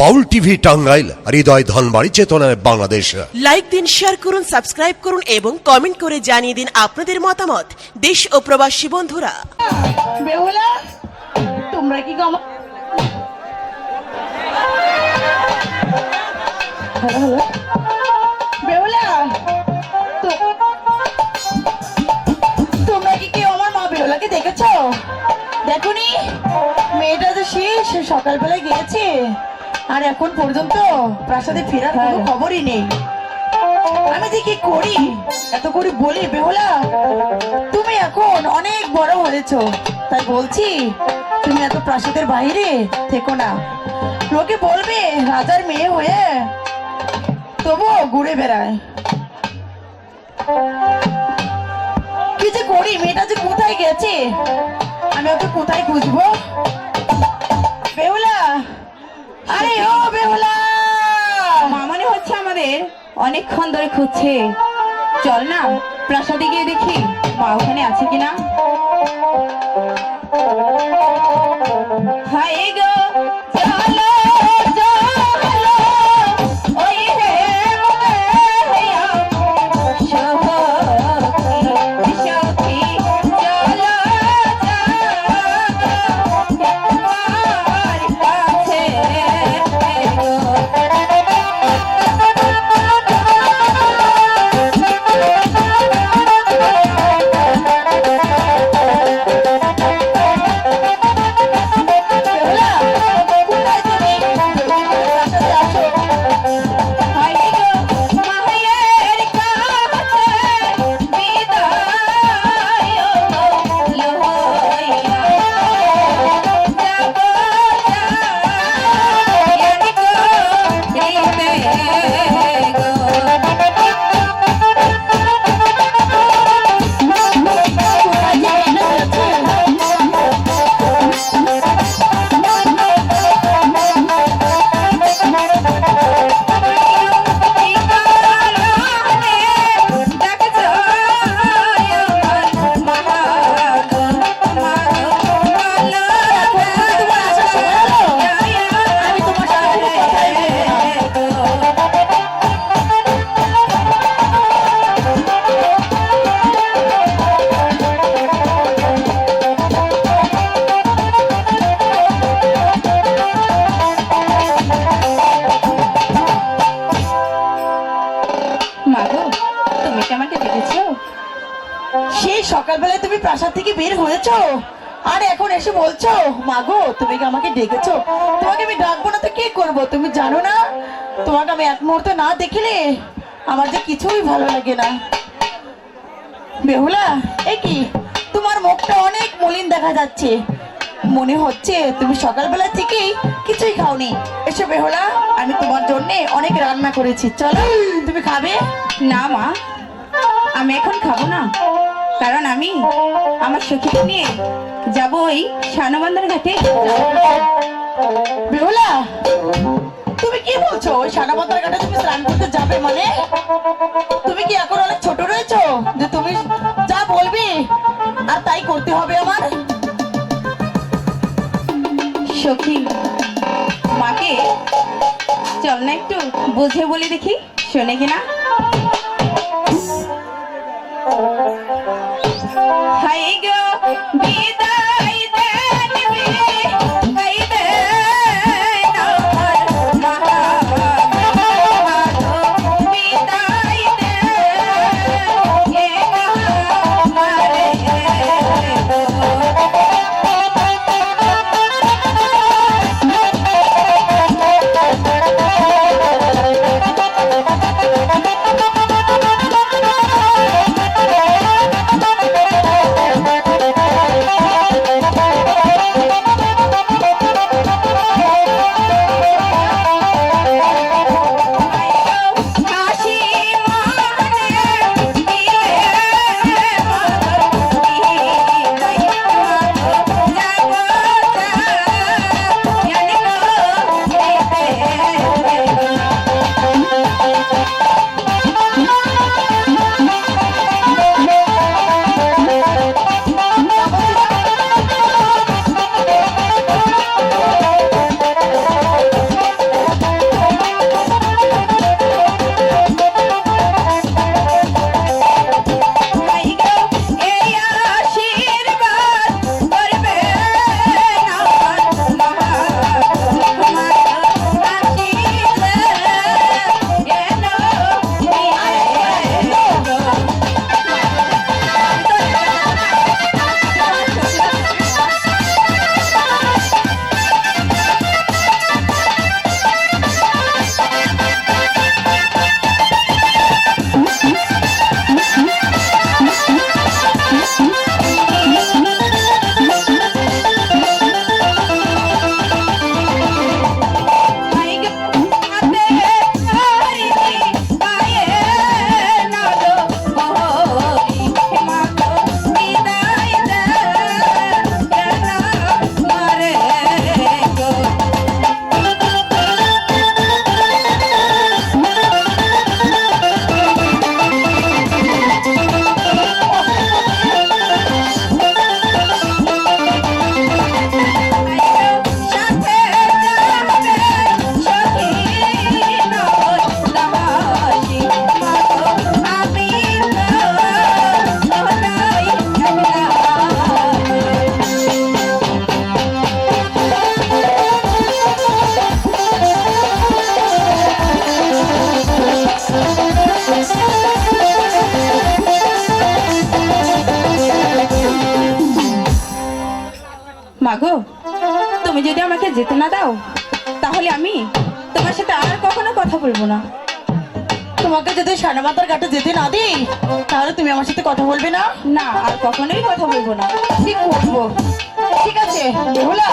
বাউল TV Tangail হৃদয় ধনবাড়ি চেতনায় Bangladesh. Like দিন শেয়ার করুন সাবস্ক্রাইব করুন এবং কমেন্ট করে জানিয়ে দিন আপনাদের মতামত। দেশ ও প্রবাসী বন্ধুরা। বেহুলা তোমরা কি বেহুলা তো- তোমরা কি কেউ আমার মা বেহুলাকে দেখেছ? দেখুনি? মেয়েটা যে শেষ সকালবেলায় গিয়েছে। আর এখন পর্যন্ত প্রাসাদে ফেরার কোনো খবরই নেই। আমি যে কি করি? এত করে বলি বেহুলা তুমি এখন অনেক বড় হয়েছো। তাই বলছি তুমি এত প্রাসাদের বাইরে থেকো না। লোকে বলবে রাজার মেয়ে হয়ে তবুও ঘুরে বেড়ায়। কি যে করি? মেয়েটা যে কোথায় গেছে? আমি ওকে কোথায় খুঁজবো? বেহুলা আরে ও বেহুলা! মা মনে হচ্ছে আমাদের। অনেকক্ষণ ধরে খুঁজছে। চল না, প্রাসাদে গিয়ে দেখি মা ওখানে আছে কিনা। হাই গো, চলো। সেই সকালবেলায় তুমি প্রাসাদ থেকে বের হয়েছো? আর, এখন এসে বলছো মাগো তুমি কি আমাকে ডেকেছো? তোমাকে আমি ডাকবো না তো কি করব? তুমি জানো না? তোমাকে আমি এক মুহূর্ত না দেখিলে আমার যে কিছুই ভালো লাগে না। বেহুলা, এ কি? তোমার মুখটা অনেক মলিন দেখা যাচ্ছে। মনে হচ্ছে তুমি সকালবেলা থেকেই কিছুই খাওনি। এসো বেহুলা, আমি তোমার জন্য অনেক রান্না করেছি। চলো, তুমি খাবে? না, মা। আমি এখন খাব না। কারণ আমি আমার সখীকে নিয়ে যাব ওই শানবান্ধার ঘাটে। বেহুলা, তুমি কি বলছো? ওই সানামাতার ঘাটে তুমি স্নান করতে যাবে মানে? তুমি কি এখন অনেক ছোট রয়েছো? যে তুমি যা বলবি আর তাই করতে হবে আমার? সখী, মাকে চল না একটু বুঝে বলি দেখি, শোনে কিনা? যেতে না দাও, তাহলে আমি তোমার সাথে আর কখনো কথা বলব না। তোমাকে যদি সানমাতার ঘাটে যেতে না দিই, তাহলে তুমি আমার সাথে কথা বলবে না? না, আর কখনোই কথা বলব না। ঠিক করব ঠিক আছে, বেহুলা,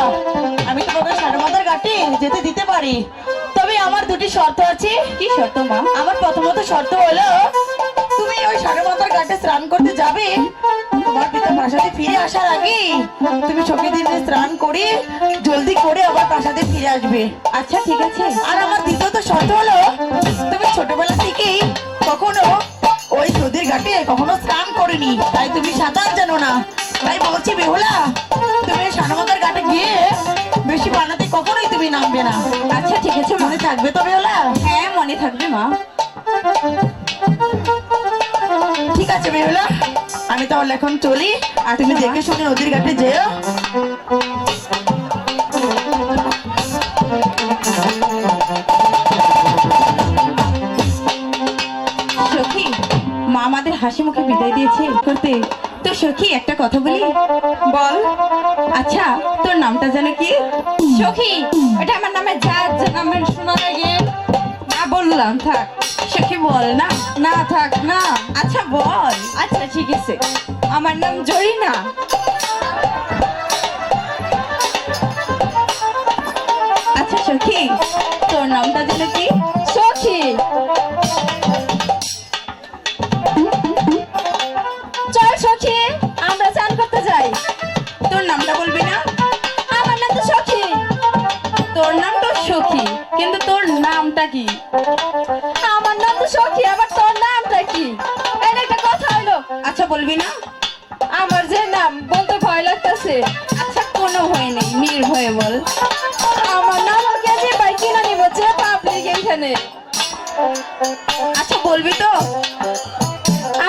আমি তোমাকে সানমাতার ঘাটে যেতে দিতে পারি। তবে আমার দুটি শর্ত আছে। কি শর্ত, মা? আমার প্রথমত শর্ত হলো, তুমি ওই সানমাতার ঘাটে স্নান করতে যাবে। তোমার পিতা প্রাসাদে ফিরে আসার আগে তুমি চোখে দিনে স্নান করে আসবে। আচ্ছা ঠিক আছে। আর আমার দ্বিতীয়ত শর্ত হলো। তুমি ছোটবেলা থেকেই কখনো ওই নদীর ঘাটে কখনো স্নান করেনি। তাই তুমি সাঁতার জানো না। তাই বলছি বেহুলা তুমি সানমাতার ঘাটে গিয়ে বেশি বানাতে কখনোই তুমি নামবে না। আচ্ছা ঠিক আছে মনে থাকবে তো বেহুলা? হ্যাঁ মনে থাকবে মা। ঠিক আছে বেহুলা। আমি তাহলে এখন চলি। আর তুমি আচ্ছা, দেখে শুনে নদীর ঘাটে যেও। হাসি মুখে বিদায় দিয়েছে। করতে তো সখী একটা কথা বলি? বল। আচ্ছা তোর নামটা যেন কি? সখী এটা আমার নামে যা নামের শোনা লাগে। না বললাম, থাক। সখী বল, না? না, থাক, না। আচ্ছা বল। আচ্ছা ঠিক আছে। আমার নাম জরিনা। আচ্ছা সখী, তোর নামটা বলবি না? আমার যে নাম বলতে ভয় লাগতেছে। আচ্ছা কোনো ভয় নেই মির ভয়ে বল। আমার নাম ওকে যে বাইক কিনা নিব, যে পাবলিক এখানে আচ্ছা বলবি তো?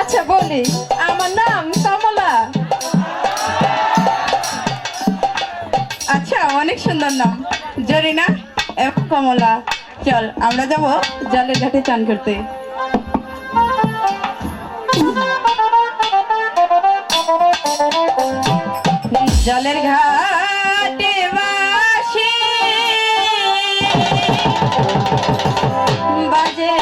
আচ্ছা বলি। আমার নাম কমলা। আচ্ছা অনেক সুন্দর নাম। জরিনা এফ কমলা। চল, আমরা যাব জলের ঘাটে চান করতে। জলের ঘাটে বাসি বাজে